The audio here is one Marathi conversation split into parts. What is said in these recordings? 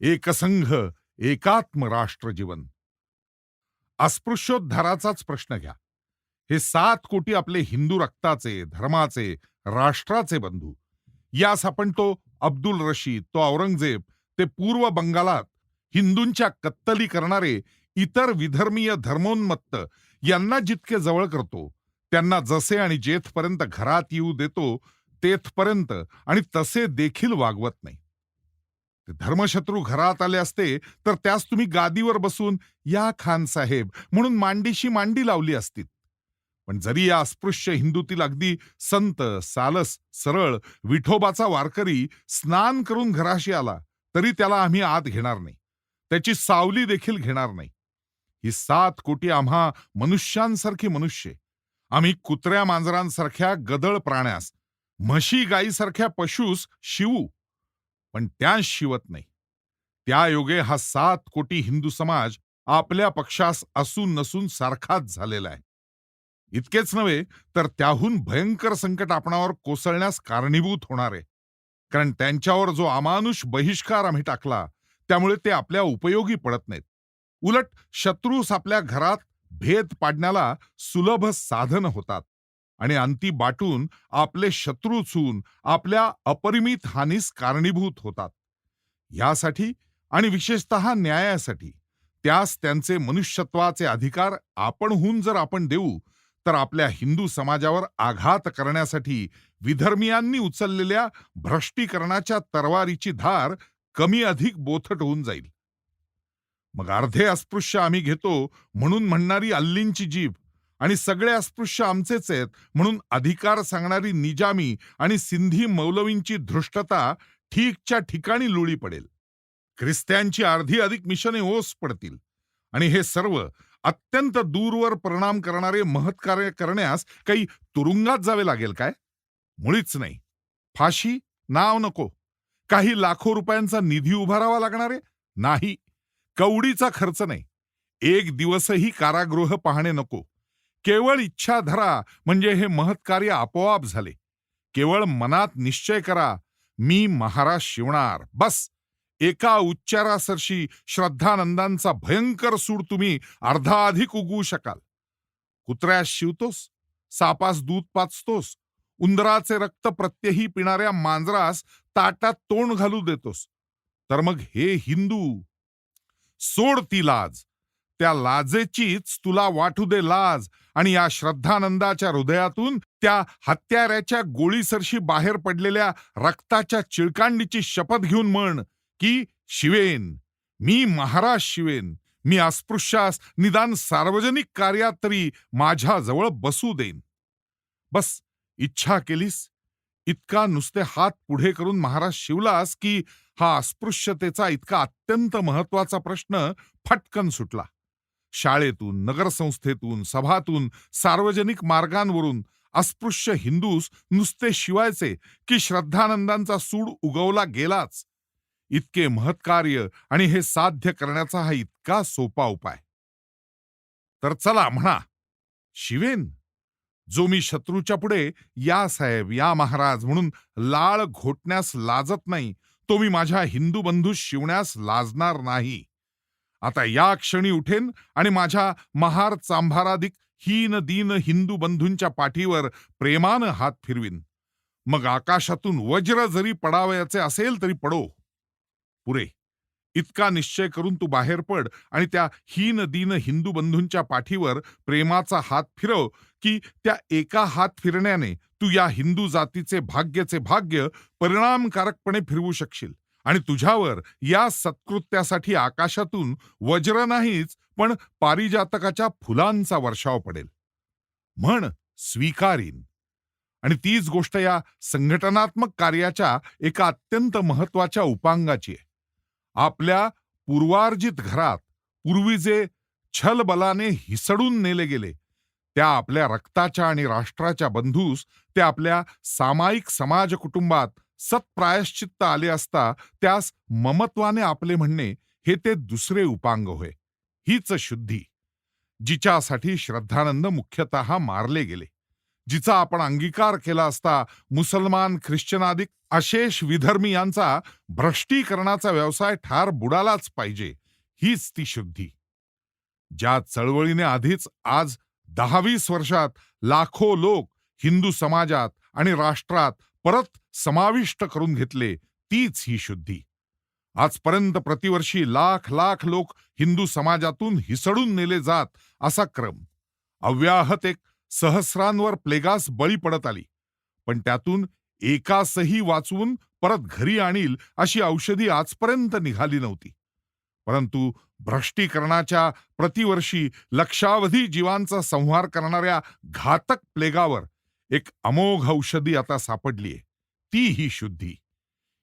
एकसंघ एकात्म राष्ट्र जीवन अस्पृश्योद्धाराचाच प्रश्न घ्या. हे सात कोटी आपले हिंदू रक्ताचे धर्माचे राष्ट्राचे बंधू. यास आपण तो अब्दुल रशीद तो औरंगजेब ते पूर्व बंगालात हिंदूंच्या कत्तली करणारे इतर विधर्मीय धर्मोन्मत्त यांना जितके जवळ करतो त्यांना जसे आणि जेथपर्यंत घरात येऊ देतो तेथपर्यंत आणि तसे देखील वागवत नाही. धर्मशत्रू घरात आले असते तर त्यास तुम्ही गादीवर बसून या खान साहेब म्हणून मांडीशी मांडी लावली असती पण जरी या अस्पृश्य हिंदूतील अगदी संत सालस सरळ विठोबाचा वारकरी स्नान करून घराशी आला तरी त्याला आम्ही आत घेणार नाही. त्याची सावली देखील घेणार नाही. ही सात कोटी आम्हा मनुष्यांसारखी मनुष्य. आम्ही कुत्र्या मांजरांसारख्या गदळ प्राण्यास म्हशी गायीसारख्या पशूस शिवू. पण त्या शिवत नाही. त्या योगे हा सात कोटी हिंदू समाज आपल्या पक्षास असून नसून सारखाच झालेला आहे. इतकेच नव्हे तर त्याहून भयंकर संकट आपणावर कोसळण्यास कारणीभूत होणार आहे. कारण त्यांच्यावर जो अमानुष बहिष्कार आम्ही टाकला त्यामुळे ते आपल्या उपयोगी पडत नाहीत. उलट शत्रूस आपल्या घरात भेद पाडण्याला सुलभ साधन होतात. आणि अंती बाटून आपले शत्रू चून आपल्या अपरिमित हानीस कारणीभूत होतात. यासाठी आणि विशेषतः न्यायासाठी त्यास त्यांचे मनुष्यत्वाचे अधिकार आपणहून जर आपण देऊ तर आपल्या हिंदू समाजावर आघात करण्यासाठी विधर्मियांनी उचललेल्या भ्रष्टीकरणाच्या तरवारीची धार कमी अधिक बोथट होऊन जाईल. मग अर्धे अस्पृश्य आम्ही घेतो म्हणून म्हणणारी अल्लींची जीभ आणि सगळे अस्पृश्य आमचेच आहेत. म्हणून अधिकार सांगणारी निजामी आणि सिंधी मौलवींची धृष्टता ठीकच्या ठिकाणी लुळी पडेल. ख्रिस्त्यांची अर्धी अधिक मिशने ओस पडतील. आणि हे सर्व अत्यंत दूरवर परिणाम करणारे महत्कार्य करण्यास काही तुरुंगात जावे लागेल काय? मुळीच नाही. फाशी? नाव नको. काही लाखो रुपयांचा निधी उभारावा लागणार आहे? नाही. कवडीचा खर्च नाही. एक दिवसही कारागृह पाहणे नको. केवळ इच्छा धरा म्हणजे हे महत्कार्य आपोआप झाले. केवळ मनात निश्चय करा मी महाराज शिवणार. बस! एका उच्चारासरशी श्रद्धानंदांचा भयंकर सूड तुम्ही अर्धा अधिक उगवू शकाल. कुत्र्यास शिवतोस? सापास दूध पाचतोस? उंदराचे रक्त प्रत्यही पिणाऱ्या मांजरास ताटात तोंड घालू देतोस? तर मग हे हिंदू! सोड ती लाज! त्या लाजेचीच तुला वाटू दे लाज आणि या श्रद्धानंदाच्या हृदयातून त्या हत्याऱ्याच्या गोळीसरशी बाहेर पडलेल्या रक्ताच्या चिळकांडीची शपथ घेऊन म्हण की शिवेन मी महाराज शिवेन. मी अस्पृश्यास निदान सार्वजनिक कार्यात तरी माझ्याजवळ बसू देईन. बस इच्छा केलीस? इतका नुसते हात पुढे करून महाराज शिवलास की हा अस्पृश्यतेचा इतका अत्यंत महत्त्वाचा प्रश्न फटकन सुटला. शाळेतून नगरसंस्थेतून सभातून सार्वजनिक मार्गांवरून अस्पृश्य हिंदूस नुसते शिवायचे की श्रद्धानंदांचा सूड उगवला गेलाच. इतके महत्कार्य आणि हे साध्य करण्याचा हा इतका सोपा उपाय. तर चला म्हणा शिवेन? जो मी शत्रूच्या पुढे या साहेब या महाराज म्हणून लाळ घोटण्यास लाजत नाही तो मी माझ्या हिंदू बंधू शिवण्यास लाजणार नाही. आता या क्षणी उठेन आणि माझ्या महार चांभाराधिक हीन दीन हिंदू बंधूंच्या पाठीवर प्रेमानं हात फिरवीन. मग आकाशातून वज्र जरी पडावयाचे असेल तरी पडो. पुरे इतका निश्चय करून तू बाहेर पड आणि त्या हीन दीन हिंदू बंधूंच्या पाठीवर प्रेमाचा हात फिरव की त्या एका हात फिरण्याने तू या हिंदू जातीचे भाग्याचे भाग्य परिणामकारकपणे फिरवू शकशील. आणि तुझ्यावर या सत्कृत्यासाठी आकाशातून वज्र नाहीच पण पारिजातकाच्या फुलांचा वर्षाव पडेल. म्हण स्वीकारीन. आणि तीच गोष्ट या संघटनात्मक कार्याच्या एका अत्यंत महत्त्वाच्या उपांगाची आहे. आपल्या पूर्वार्जित घरात पूर्वी जे छलबलाने हिसडून नेले गेले त्या आपल्या रक्ताच्या आणि राष्ट्राच्या बंधूस ते आपल्या सामायिक समाज कुटुंबात सत्प्रायश्चित्त आले असता त्यास ममत्वाने आपले म्हणणे हे ते दुसरे उपांग होय. हीच शुद्धी. जिच्यासाठी श्रद्धानंद मुख्यतः मारले गेले. जिचा आपण अंगीकार केला असता मुसलमान ख्रिश्चनादिक अशेष विधर्मी यांचा भ्रष्टीकरणाचा व्यवसाय ठार बुडालाच पाहिजे हीच ती शुद्धी. ज्या चळवळीने आधीच आज दहावीस वर्षात लाखो लोक हिंदू समाजात आणि राष्ट्रात परत समाविष्ट करून घेतले तीच ही शुद्धी. आजपर्यंत प्रतिवर्षी लाख लाख लोक हिंदू समाजातून हिसडून नेले जात असा क्रम. अव्याहत एक सहस्रांवर प्लेगास बळी पडत आली. पण त्यातून एकासही वाचवून परत घरी आणील अशी औषधी आजपर्यंत निघाली नव्हती. परंतु भ्रष्टीकरणाच्या प्रतिवर्षी लक्षावधी जीवांचा संहार करणाऱ्या घातक प्लेगावर एक अमोघ औषधी आता सापडलीये ती ही शुद्धी.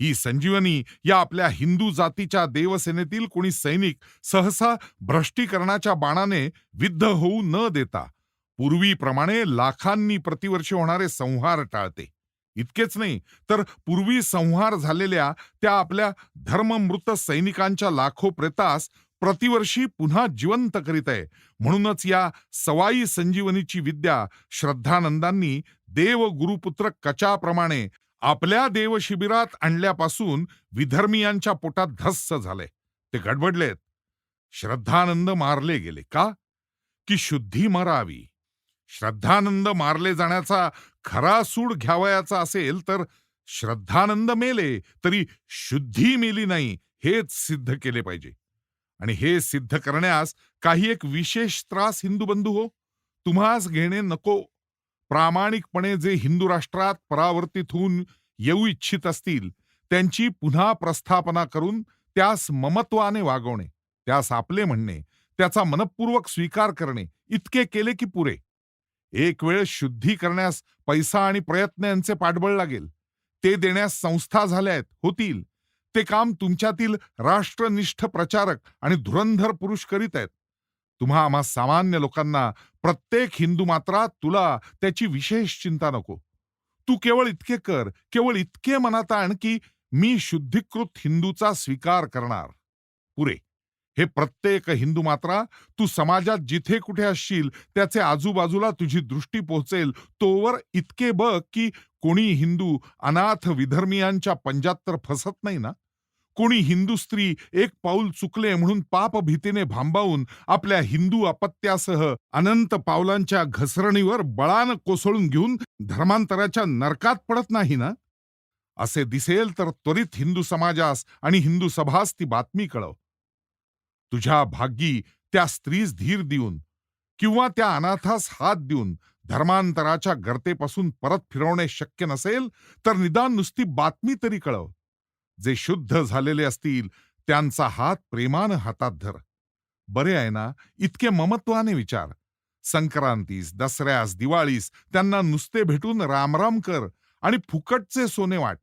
ही संजीवनी या आपल्या हिंदू जातीच्या देवसेनेतील कोणी सैनिक सहसा भ्रष्टीकरणाच्या बाणाने विद्ध होऊ न देता पूर्वीप्रमाणे लाखांनी प्रतिवर्षी होणारे संहार टाळते. इतकेच नाही तर पूर्वी संहार झालेल्या त्या आपल्या धर्ममृत सैनिकांच्या लाखो प्रेतास प्रतिवर्षी पुन्हा जिवंत करीत आहे. म्हणूनच या सवाई संजीवनीची विद्या श्रद्धानंदांनी देव गुरुपुत्र कचाप्रमाणे आपल्या देवशिबिरात आणल्यापासून विधर्मीयांच्या पोटात धस्स झाले. ते गडबडलेत. श्रद्धानंद मारले गेले का? की शुद्धी मरावी. श्रद्धानंद मारले जाण्याचा खरा सूड घ्यावयाचा असेल तर श्रद्धानंद मेले तरी शुद्धी मेली नाही हेच सिद्ध केले पाहिजे. आणि हे सिद्ध करण्यास काही एक विशेष त्रास हिंदू बंधू हो. तुम्हास घेणे नको. प्रामाणिकपणे जे हिंदू राष्ट्रात परावर्तित होऊन येऊ इच्छित असतील त्यांची पुन्हा प्रस्थापना करून त्यास ममत्वाने वागवणे त्यास आपले म्हणणे त्याचा मनपूर्वक स्वीकार करणे इतके केले की पुरे. एक वेळ शुद्धी करण्यास पैसा आणि प्रयत्न यांचे पाठबळ लागेल. ते देण्यास संस्था झाल्या आहेत होतील. ते काम तुमच्यातील राष्ट्रनिष्ठ प्रचारक आणि धुरंधर पुरुष करीत आहेत. तुम्हा आम्हा सामान्य लोकांना प्रत्येक हिंदू मात्रा तुला त्याची विशेष चिंता नको. तू केवळ इतके कर केवळ इतके मनात आण की मी शुद्धीकृत हिंदूचा स्वीकार करणार. पुरे हे प्रत्येक हिंदू मात्रा तू समाजात जिथे कुठे असशील त्याचे आजूबाजूला तुझी दृष्टी पोहोचेल तोवर इतके बघ की कोणी हिंदू अनाथ विधर्मीयांच्या पंजात तर फसत नाही ना? कोणी हिंदू स्त्री एक पाऊल चुकले म्हणून पाप भीतीने भांबावून आपल्या हिंदू अपत्यासह अनंत पावलांच्या घसरणीवर बळानं कोसळून घेऊन धर्मांतराच्या नरकात पडत नाही ना? असे दिसेल तर त्वरित हिंदू समाजास आणि हिंदू सभास ती बातमी कळव. तुझ्या भाग्यी त्या स्त्रीस धीर देऊन किंवा त्या अनाथास हात देऊन धर्मांतराच्या गर्तेपासून परत फिरवणे शक्य नसेल तर निदान नुसती बातमी तरी कळव. जे शुद्ध झालेले असतील त्यांचा हात प्रेमानं हातात धर. बरे आहे ना? इतके ममत्वाने विचार. संक्रांतीस दसऱ्यास दिवाळीस त्यांना नुसते भेटून रामराम कर आणि फुकटचे सोने वाट.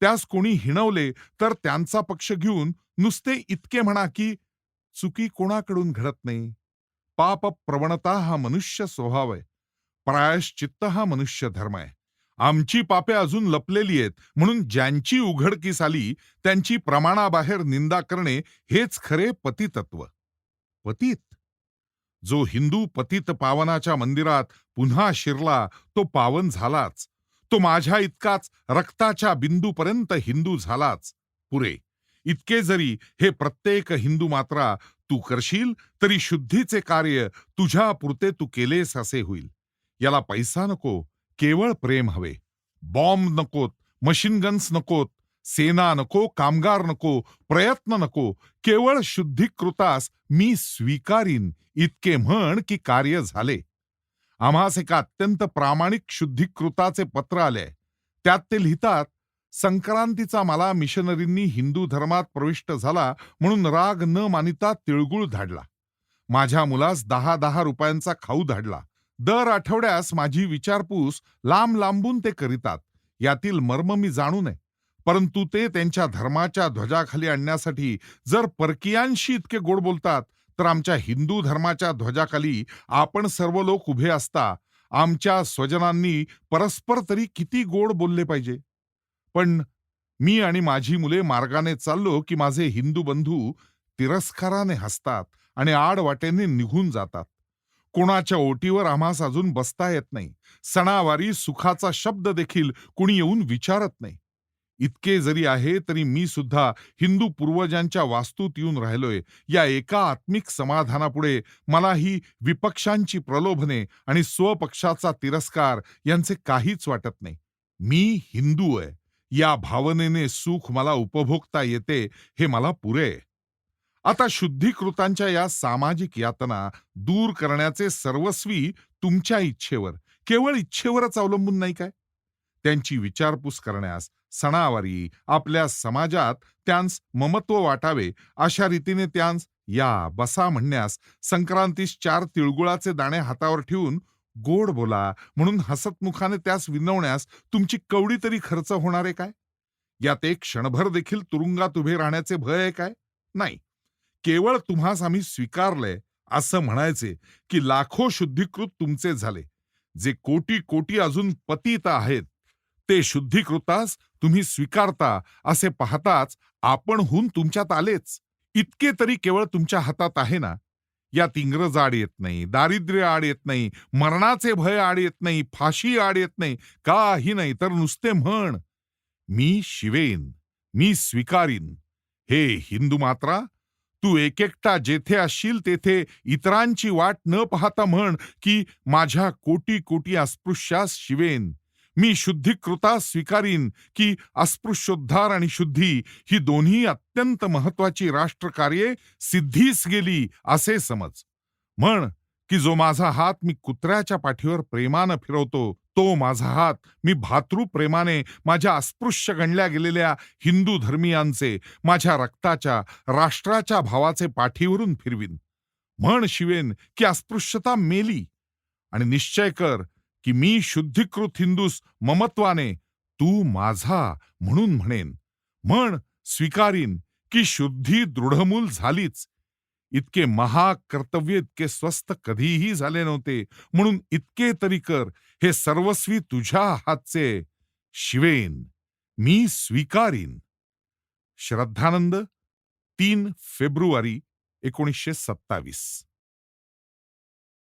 त्यास कोणी हिणवले तर त्यांचा पक्ष घेऊन नुसते इतके म्हणा की चुकी कोणाकडून घडत नाही. पाप प्रवणता हा मनुष्य स्वभाव आहे. प्रायश्चित्त हा मनुष्य धर्म आहे. आमची पापे अजून लपलेली आहेत. म्हणून ज्यांची उघडकीस आली त्यांची प्रमाणाबाहेर निंदा करणे हेच खरे पतितत्व. पतित. जो हिंदू पतित पावनाच्या मंदिरात पुन्हा शिरला तो पावन झालाच. तो माझ्या इतकाच रक्ताच्या बिंदूपर्यंत हिंदू झालाच. पुरे इतके जरी हे प्रत्येक हिंदू मात्रा तू करशील तरी शुद्धीचे कार्य तुझ्या पुरते तू केलेस असे होईल. याला पैसा नको केवळ प्रेम हवे. बॉम्ब नकोत मशीन गन्स नकोत सेना नको कामगार नको प्रयत्न नको केवळ शुद्धीकृतास मी स्वीकारीन इतके म्हण की कार्य झाले. आम्हास एका अत्यंत प्रामाणिक शुद्धीकृताचे पत्र आले. त्यात ते लिहितात संक्रांतीचा मला मिशनरींनी हिंदू धर्मात प्रविष्ट झाला म्हणून राग न मानिता तिळगुळ धाडला. माझ्या मुलास दहा दहा रुपयांचा खाऊ धाडला. दर आठवड्यास माझी विचारपूस लांब लांबून ते करीतात. यातील मर्म मी जाणू नये. परंतु ते त्यांच्या धर्माच्या ध्वजाखाली आणण्यासाठी जर परकीयांशी इतके गोड बोलतात तर आमच्या हिंदू धर्माच्या ध्वजाखाली आपण सर्व लोक उभे असता आमच्या स्वजनांनी परस्पर तरी किती गोड बोलले पाहिजे? पण मी आणि माझी मुले मार्गाने चाललो की माझे हिंदू बंधू तिरस्काराने हसतात आणि आडवाटेने निघून जातात. कोणाच्या ओटीवर आम्हास अजून बसता येत नाही. सणावारी सुखाचा शब्द देखील कुणी येऊन विचारत नाही. इतके जरी आहे तरी मी सुद्धा हिंदू पूर्वजांच्या वास्तूत येऊन राहिलोय. या एका आत्मिक समाधानापुढे मला ही विपक्षांची प्रलोभने आणि स्वपक्षाचा तिरस्कार यांचे काहीच वाटत नाही. मी हिंदू आहे. या भावनेने सुख मला उपभोगता येते हे मला पुरे आहे. आता शुद्धीकृतांच्या या सामाजिक यातना दूर करण्याचे सर्वस्वी तुमच्या इच्छेवर केवळ इच्छेवरच अवलंबून नाही काय? त्यांची विचारपूस करण्यास सणावारी आपल्या समाजात त्यांस ममत्व वाटावे अशा रीतीने त्यांस या बसा म्हणण्यास संक्रांतीस चार तिळगुळाचे दाणे हातावर ठेवून गोड बोला म्हणून हसतमुखाने त्यास विनवण्यास तुमची कवडी तरी खर्च होणार आहे काय? यात एक क्षणभर देखील तुरुंगात उभे राहण्याचे भय आहे काय? नाही. केवळ तुम्हास आम्ही स्वीकारलंय असं म्हणायचे की लाखो शुद्धीकृत तुमचे झाले. जे कोटी कोटी अजून पतित आहेत ते शुद्धीकृतास तुम्ही स्वीकारता असे पाहताच आपणहून तुमच्यात आलेच. इतके तरी केवळ तुमच्या हातात आहे ना? यात इंग्रज आड येत नाही दारिद्र्य आड येत नाही मरणाचे भय आड येत नाही फाशी आड येत नाही काही नाही तर नुसते म्हण. मी शिवेन मी स्वीकारीन. हे हिंदू मात्रा तू एकेकटा जेथे असशील तेथे इतरांची वाट न पाहता म्हण की माझ्या कोटी कोटी अस्पृश्यास शिवेन. मी शुद्धीकृता स्वीकारीन की अस्पृश्योद्धार आणि शुद्धी ही दोन्ही अत्यंत महत्वाची राष्ट्रकार्ये सिद्धीस गेली असे समज. म्हण की जो माझा हात मी कुत्र्याच्या पाठीवर प्रेमानं फिरवतो तो माझा हात मी भातृ प्रेमाने माझ्या अस्पृश्य गणल्या गेलेल्या हिंदू धर्मीयांचे माझ्या रक्ताच्या राष्ट्राच्या भावाचे पाठीवरून फिरवीन. म्हण शिवेन की अस्पृश्यता मेली. आणि निश्चय कर की मी शुद्धीकृत हिंदूस ममत्वाने तू माझा म्हणून म्हणेन. म्हण स्वीकारीन की शुद्धी दृढमूल झालीच. इतके महाकर्तव्य इतके स्वस्त कधीही झाले नव्हते. म्हणून इतके तरी कर हे सर्वस्वी तुझ्या हातचे शिवेन मी स्वीकारीन. श्रद्धानंद तीन फेब्रुवारी एकोणीसशे सत्तावीस.